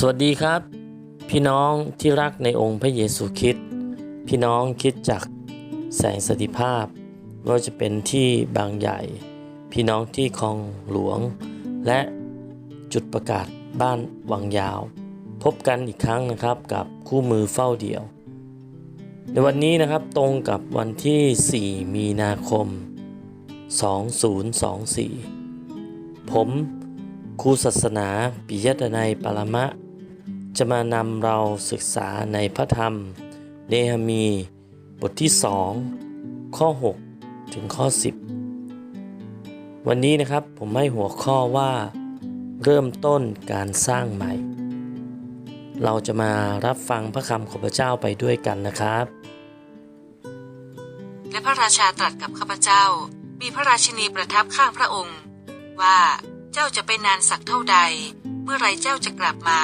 สวัสดีครับ พี่น้องที่รักในองค์พระเยซูคริสต์พี่น้องคิดจากแสงสถิภาพว่าจะเป็นที่บางใหญ่ พี่น้องที่คลองหลวง และจุดประกาศบ้านวังยาว พบกันอีกครั้งนะครับกับคู่มือเฝ้าเดี่ยว ในวันนี้นะครับตรงกับวันที่ 4 มีนาคม 2024 ผมครูศาสนาปิยดนัยปรมะ จะมานำเราศึกษาในพระธรรม เนหมีบทที่ 2 ข้อ 6 ถึงข้อ 10 วันนี้นะครับผมให้หัวข้อว่า เริ่มต้นการสร้างใหม่ เราจะมารับฟังพระคำของพระเจ้าไปด้วยกันนะครับ และพระราชาตรัสกับข้าพเจ้า มีพระราชินีประทับข้างพระองค์ ว่าเจ้าจะไปนานสักเท่าใด เมื่อไรเจ้าจะกลับมา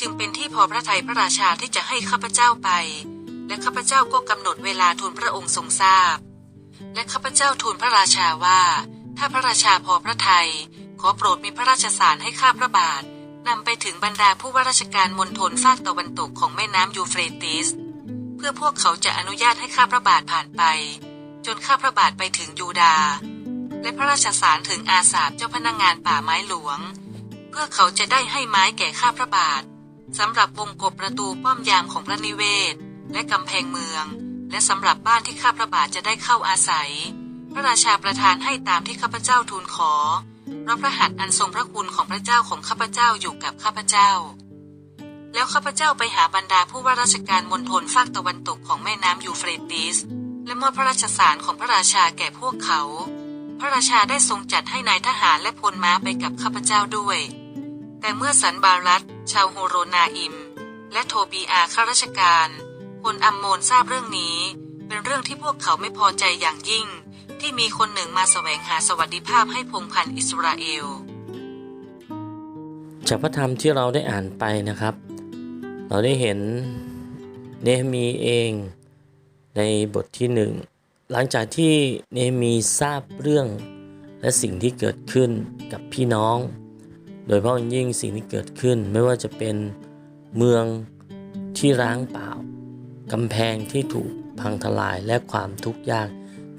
จึงเป็นที่พอพระทัยพระราชาที่จะให้ข้าพเจ้าไป และข้าพเจ้าก็กำหนดเวลาทูลพระองค์ทรงทราบ และข้าพเจ้าทูลพระราชาว่า ถ้าพระราชาพอพระทัยขอโปรดมีพระราชสารให้ข้าพระบาทนำไปถึงบรรดาผู้ว่าราชการมณฑลภาคตะวันตกของแม่น้ำยูเฟรติส เพื่อพวกเขาจะอนุญาตให้ข้าพระบาทผ่านไป จนข้าพระบาทไปถึงยูดา และพระราชสารถึงอาสาบเจ้าพนักงานป่าไม้หลวง เพื่อเขาจะได้ให้ไม้แก่ข้าพระบาท สำหรับวงกบประตูป้อมยามของพระนิเวศ และกำแพงเมือง และสำหรับบ้านที่ข้าพระบาทจะได้เข้าอาศัย พระราชาประทานให้ตามที่ข้าพเจ้าทูลขอเพราะพระหัตถ์อันทรงพระคุณของพระเจ้าของข้าพเจ้าอยู่กับข้าพเจ้า แล้วข้าพเจ้าไปหาบรรดาผู้ว่าราชการมณฑลภาคตะวันตกของแม่น้ำยูเฟรติส และมอบพระราชสารของพระราชาแก่พวกเขา พระราชาได้ทรงจัดให้นายทหารและพลม้าไปกับข้าพเจ้าด้วย แต่เมื่อสันบารัต ชาวโฮโรนาอิม และโทบีอาข้าราชการ คนอัมโมนทราบเรื่องนี้ เป็นเรื่องที่พวกเขาไม่พอใจอย่างยิ่ง ที่มีคนหนึ่งมาแสวงหาสวัสดิภาพให้พงพันธ์อิสราเอล จากพระธรรมที่เราได้อ่านไปนะครับ เราได้เห็นเนหมีเองในบทที่หนึ่งหลังจากที่เนหมีทราบเรื่องและสิ่งที่เกิดขึ้นกับพี่น้อง โดยเฉพาะยิ่งสิ่งที่เกิดขึ้นไม่ว่าจะเป็นเมืองที่ร้างเปล่ากำแพงที่ถูกพังทลายและความทุกข์ยาก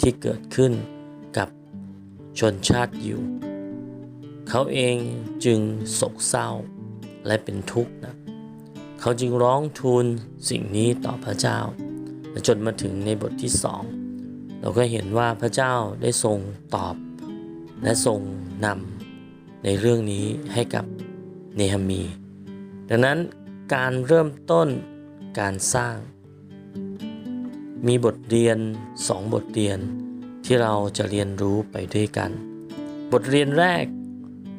ที่เกิดขึ้นกับชนชาติยิวเขาเองจึงโศกเศร้าและเป็นทุกข์นะเขาจึงร้องทูลสิ่งนี้ต่อพระเจ้าและจนมาถึงในบทที่สองเราก็เห็นว่าพระเจ้าได้ทรงตอบและทรงนำ ในเรื่องนี้ให้กับเนหมี ดังนั้นการเริ่มต้นการสร้าง มีบทเรียนสองบทเรียนที่เราจะเรียนรู้ไปด้วยกัน บทเรียนแรก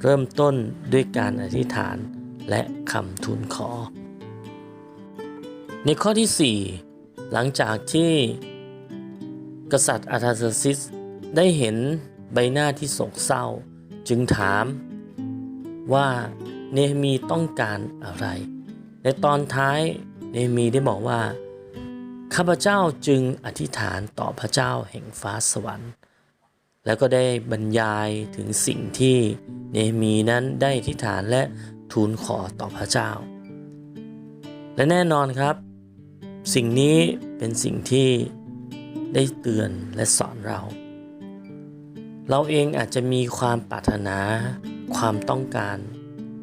เริ่มต้นด้วยการอธิษฐานและคำทูลขอ ในข้อที่ 4 หลังจากที่กษัตริย์อาธาเซอร์ซิสได้เห็นใบหน้าที่โศกเศร้า จึงถาม ว่าเนหมีต้องการอะไร ในตอนท้ายเนหมีได้บอกว่า ข้าพเจ้าจึงอธิษฐานต่อพระเจ้าแห่งฟ้าสวรรค์ แล้วก็ได้บรรยายถึงสิ่งที่เนหมีนั้นได้อธิษฐานและทูลขอต่อพระเจ้า และแน่นอนครับ สิ่งนี้เป็นสิ่งที่ได้เตือนและสอนเรา เราเองอาจจะมีความปรารถนา ความต้องการ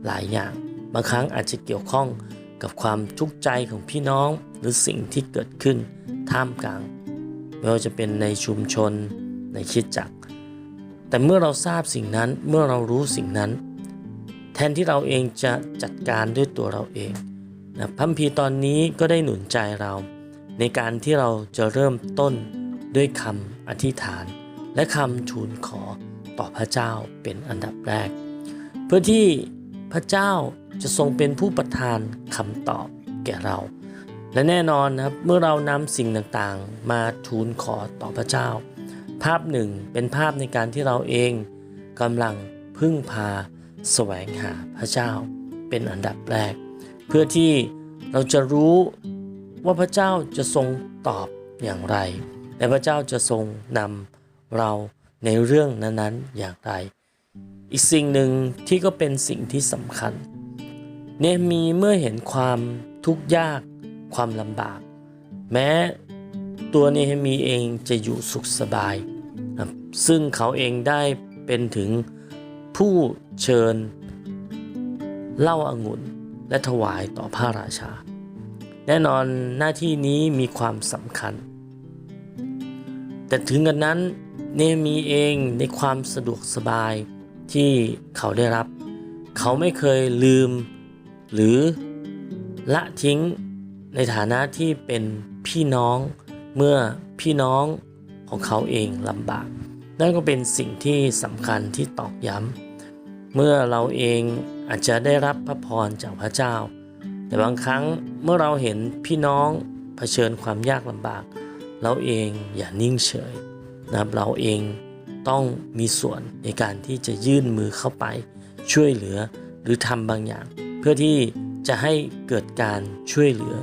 หลายอย่าง บางครั้งอาจจะเกี่ยวข้องกับความทุกข์ใจของพี่น้องหรือสิ่งที่เกิดขึ้นท่ามกลางไม่ว่าจะเป็นในชุมชนในคิดจักร แต่เมื่อเราทราบสิ่งนั้นเมื่อเรารู้สิ่งนั้น แทนที่เราเองจะจัดการด้วยตัวเราเองนะพัมพีตอนนี้ก็ได้หนุนใจเรา ในการที่เราจะเริ่มต้นด้วยคำอธิษฐาน และคำทูลขอต่อพระเจ้าเป็นอันดับแรก พื่อที่พระเจ้าจะทรงเป็นผู้ประทานคำตอบแก่เรา และแน่นอนนะครับเมื่อเรานำสิ่งต่างๆ มาทูลขอต่อพระเจ้า ภาพหนึ่งเป็นภาพในการที่เราเองกำลังพึ่งพาแสวงหาพระเจ้าเป็นอันดับแรก เพื่อที่เราจะรู้ว่าพระเจ้าจะทรงตอบอย่างไร และพระเจ้าจะทรงนำเราในเรื่องนั้นๆอย่างไร อีกสิ่งหนึ่งที่ก็เป็นสิ่งที่สำคัญ เนมีเมื่อเห็นความทุกข์ยากความลำบาก แม้ตัวเนหมีเองจะอยู่สุขสบาย ซึ่งเขาเองได้เป็นถึงผู้เชิญเล้าอางุ่นและถวายต่อพระราชา แน่นอนหน้าที่นี้มีความสำคัญ แต่ถึงกันนั้นเนมีเองในความสะดวกสบาย ที่เขาได้รับ เขาไม่เคยลืม หรือละทิ้งในฐานะที่เป็นพี่น้องเมื่อพี่น้องของเขาเองลำบาก นั่นก็เป็นสิ่งที่สำคัญที่ตอกย้ำเมื่อเราเองอาจจะได้รับพระพรจากพระเจ้า แต่บางครั้งเมื่อเราเห็นพี่น้องเผชิญความยากลำบาก เราเองอย่านิ่งเฉยนะครับเราเอง ต้องมีส่วนในการที่จะยื่นมือเข้าไป ช่วยเหลือหรือทำบางอย่าง เพื่อที่จะให้เกิดการช่วยเหลือ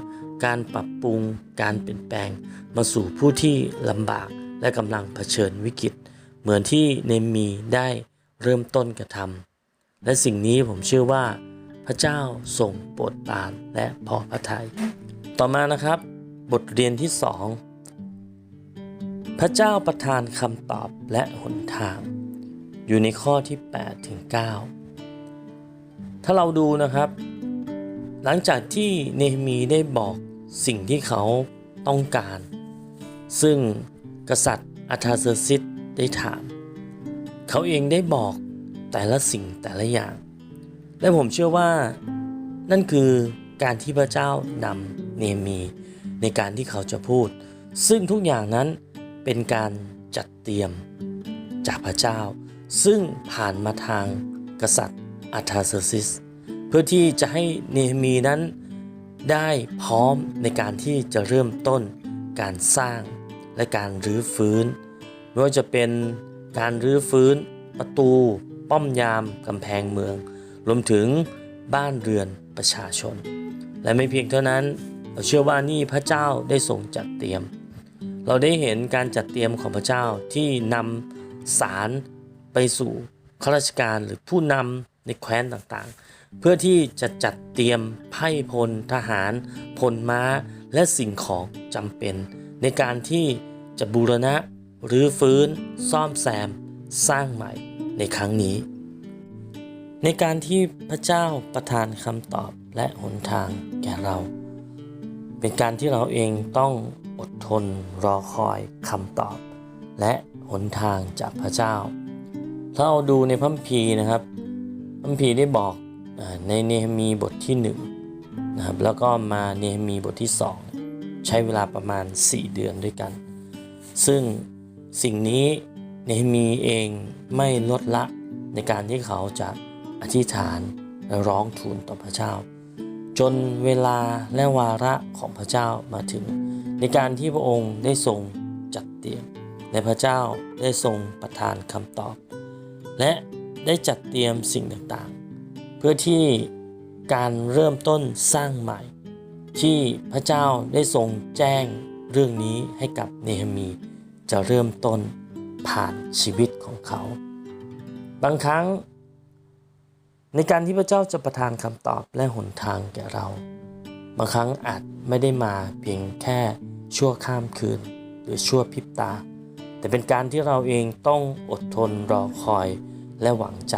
การปรับปรุง การเปลี่ยนแปลง มาสู่ผู้ที่ลำบากและกำลังเผชิญวิกฤต เหมือนที่เนมีได้เริ่มต้นกระทำและสิ่งนี้ผมเชื่อว่า พระเจ้าทรงโปรดปรานและพอพระทยัยต่อมานะครับ บทเรียนที่สอง พระเจ้าประทานคำตอบและหนทาง อยู่ในข้อที่8ถึง9ถ้าเราดูนะครับ หลังจากที่เนฮมีได้บอกสิ่งที่เขาต้องการ ซึ่งกษัตริย์อาธาเซอร์ซิสได้ถาม เขาเองได้บอกแต่ละสิ่งแต่ละอย่าง และผมเชื่อว่านั่นคือการที่พระเจ้านำเนมีในการที่เขาจะพูด ซึ่งทุกอย่างนั้น เป็นการจัดเตรียมจากพระเจ้า ซึ่งผ่านมาทางกษัตริย์อาธาเซอร์ซิส เพื่อที่จะให้เนฮมีนั้นได้พร้อมในการที่จะเริ่มต้นการสร้างและการรื้อฟื้น ไม่ว่าจะเป็นการรื้อฟื้นประตู ป้อมยามกำแพงเมือง รวมถึงบ้านเรือนประชาชน และไม่เพียงเท่านั้น เราเชื่อว่านี่พระเจ้าได้ทรงจัดเตรียม เราได้เห็นการจัดเตรียมของพระเจ้าที่นำสารไปสู่ข้าราชการหรือผู้นำในแคว้นต่างๆ เพื่อที่จะจัดเตรียมไพ่พลทหาร พลม้า และสิ่งของจำเป็น ในการที่จะบูรณะหรือฟื้นซ่อมแซม สร้างใหม่ในครั้งนี้ ในการที่พระเจ้าประทานคำตอบและหนทางแก่เรา เป็นการที่เราเองต้อง อดทนรอคอยคำตอบ และหนทางจากพระเจ้า ถ้าเราดูในพัมภีนะครับพัมภีได้บอกในเนหมีบทที่1นงนะครับแล้วก็มาเนหมีบทที่ 2 ใช้เวลาประมาณ 4 เดือนด้วยกัน ซึ่งสิ่งนี้เนหมีเองไม่ลดละในการที่เขาจะอธิษฐานและร้องทูลต่อพระเจ้า จนเวลาและวาระของพระเจ้ามาถึง ในการที่พระองค์ได้ทรงจัดเตรียมและพระเจ้าได้ทรงประทานคำตอบ และได้จัดเตรียมสิ่งต่างๆ เพื่อที่การเริ่มต้นสร้างใหม่ ที่พระเจ้าได้ทรงแจ้งเรื่องนี้ให้กับเนหมี จะเริ่มต้นผ่านชีวิตของเขา บางครั้ง ในการที่พระเจ้าจะประทานคำตอบและหนทางแก่เรา บางครั้งอาจไม่ได้มาเพียงแค่ชั่วข้ามคืน หรือชั่วพริบตา แต่เป็นการที่เราเองต้องอดทนรอคอยและหวังใจ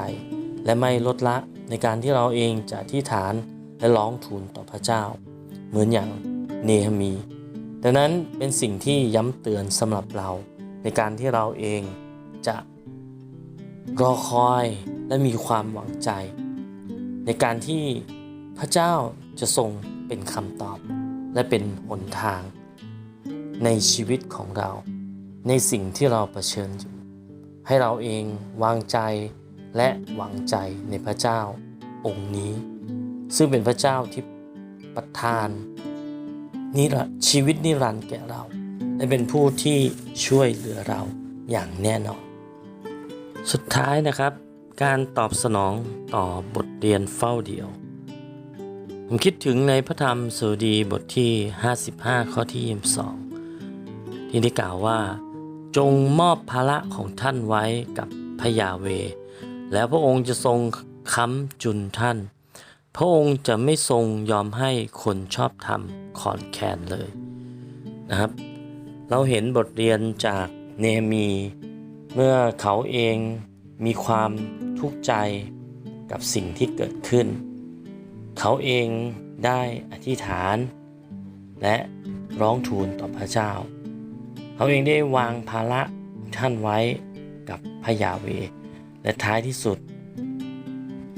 และไม่ลดละในการที่เราเองจะอธิษฐานและร้องทูลต่อพระเจ้า เหมือนอย่างเนหมีดังนั้นเป็นสิ่งที่ย้ำเตือนสำหรับเรา ในการที่เราเองจะรอคอยและมีความหวังใจ ในการที่พระเจ้าจะทรง เป็นคำตอบ และเป็นหนทาง ในชีวิตของเรา ในสิ่งที่เราเผชิญอยู่ ให้เราเองวางใจและหวังใจในพระเจ้าองค์นี้ ซึ่งเป็นพระเจ้าที่ประทานนิรชีวิตนิรันดร์แก่เรา และเป็นผู้ที่ช่วยเหลือเราอย่างแน่นอน สุดท้ายนะครับ การตอบสนองต่อบทเรียนเฝ้าเดียว ผมคิดถึงในพระธรรมสุดีบทที่ 55 ข้อที่ 22 ที่ได้กล่าวว่า จงมอบภาระของท่านไว้กับพระยาเว แล้วพระองค์จะทรงค้ำจุนท่าน พระองค์จะไม่ทรงยอมให้คนชอบธรรมขอนแคนเลยนะครับ เราเห็นบทเรียนจากเนฮมี เมื่อเขาเองมีความทุกข์ใจกับสิ่งที่เกิดขึ้น เขาเองได้อธิษฐาน และร้องทูลต่อพระเจ้า เขาเองได้วางภาระท่านไว้กับพระยาเว และท้ายที่สุด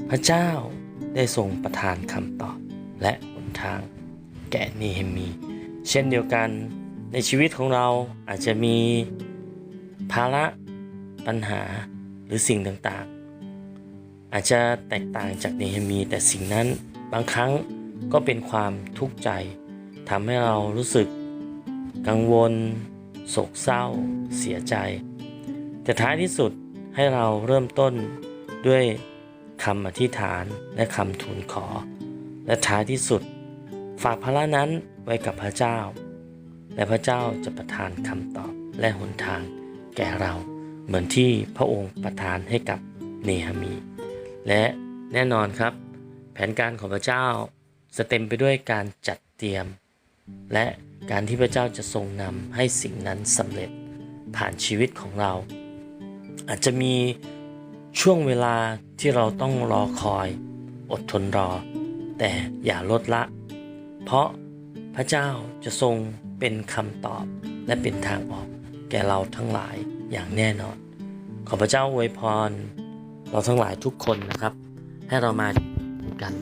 พระเจ้าได้ทรงประทานคำตอบและหนทาง แก่เนเฮมี เช่นเดียวกันในชีวิตของเราอาจจะมีภาระปัญหาหรือสิ่งต่างๆ อาจจะแตกต่างจากเนเฮมีแต่สิ่งนั้น บางครั้งก็เป็นความทุกข์ใจทำให้เรารู้สึกกังวล โศกเศร้า เสียใจ แต่ท้ายที่สุดให้เราเริ่มต้นด้วยคำอธิษฐานและคำทูลขอ และท้ายที่สุด ฝากภาระนั้นไว้กับพระเจ้า และพระเจ้าจะประทานคำตอบและหนทางแก่เรา เหมือนที่พระองค์ประทานให้กับเนหามี และแน่นอนครับ แผนการของพระเจ้าจะเต็มไปด้วยการจัดเตรียม และการที่พระเจ้าจะทรงนำให้สิ่งนั้นสำเร็จผ่านชีวิตของเรา อาจจะมีช่วงเวลาที่เราต้องรอคอย อดทนรอ แต่อย่าลดละ เพราะพระเจ้าจะทรงเป็นคำตอบและเป็นทางออกแก่เราทั้งหลายอย่างแน่นอน ขอพระเจ้าอวยพร เราทั้งหลายทุกคนนะครับ ให้เรามา กัน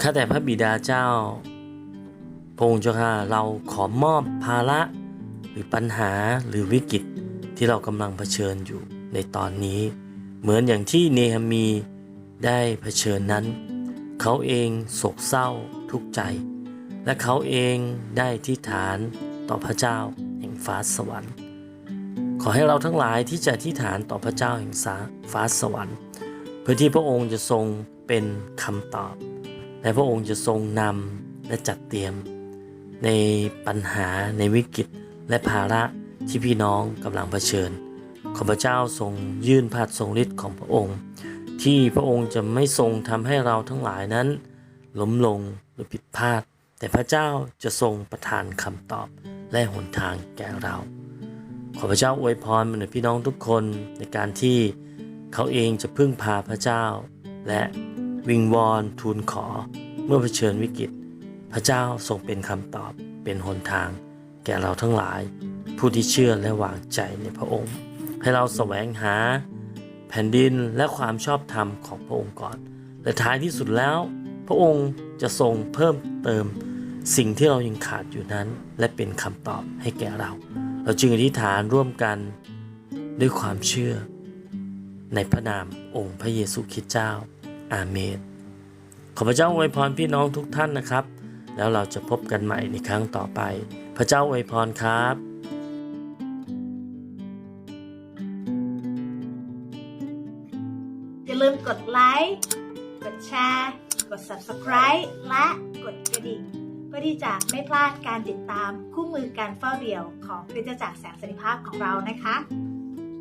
ข้าแต่พระบิดาเจ้า พระองค์เจ้าข้าเราขอมอบภาระหรือปัญหาหรือวิกฤตที่เรากำลังเผชิญอยู่ในตอนนี้ เหมือนอย่างที่เนหามีได้เผชิญนั้น เขาเองโศกเศร้าทุกข์ใจ และเขาเองได้ที่ฐานต่อพระเจ้าแห่งฟ้าสวรรค์ ขอให้เราทั้งหลายที่จะที่ฐานต่อพระเจ้าแห่งฟ้าสวรรค์ เพื่อที่พระองค์จะทรง เป็นคำตอบ และพระองค์จะทรงนำและจัดเตรียม ในปัญหาในวิกฤตและภาระที่พี่น้องกำลังเผชิญ ขอพระเจ้าทรงยื่นพระหัตถ์ทรงฤทธิ์ของพระองค์ ที่พระองค์จะไม่ทรงทำให้เราทั้งหลายนั้นล้มลงหรือผิดพลาด แต่พระเจ้าจะทรงประทานคำตอบและหนทางแก่เรา ขอพระเจ้าอวยพรมาในพี่น้องทุกคนในการที่เขาเองจะพึ่งพาพระเจ้าและ วิงวอนทูลขอ เมื่อเผชิญวิกฤต พระเจ้าทรงเป็นคำตอบเป็นหนทาง แก่เราทั้งหลาย ผู้ที่เชื่อและวางใจในพระองค์ ให้เราแสวงหา แผ่นดินและความชอบธรรมของพระองค์ก่อน และท้ายที่สุดแล้ว พระองค์จะทรงเพิ่มเติม สิ่งที่เรายังขาดอยู่นั้น และเป็นคำตอบให้แก่เรา เราจึงอธิษฐานร่วมกันด้วยความเชื่อ ในพระนามองค์พระเยซูคริสต์เจ้า อาเมนขอพระเจ้าอวยพรพี่น้องทุกท่านนะครับ แล้วเราจะพบกันใหม่ในครั้งต่อไป พระเจ้าอวยพรครับอย่าลืมกดไลค์กดแชร์กด subscribe และกดกระดิ่งเพื่อที่จะไม่พลาดการติดตามคู่มือการเฝ้าเดี่ยวของคริสตจักรแสงสันติภาพของเรานะคะ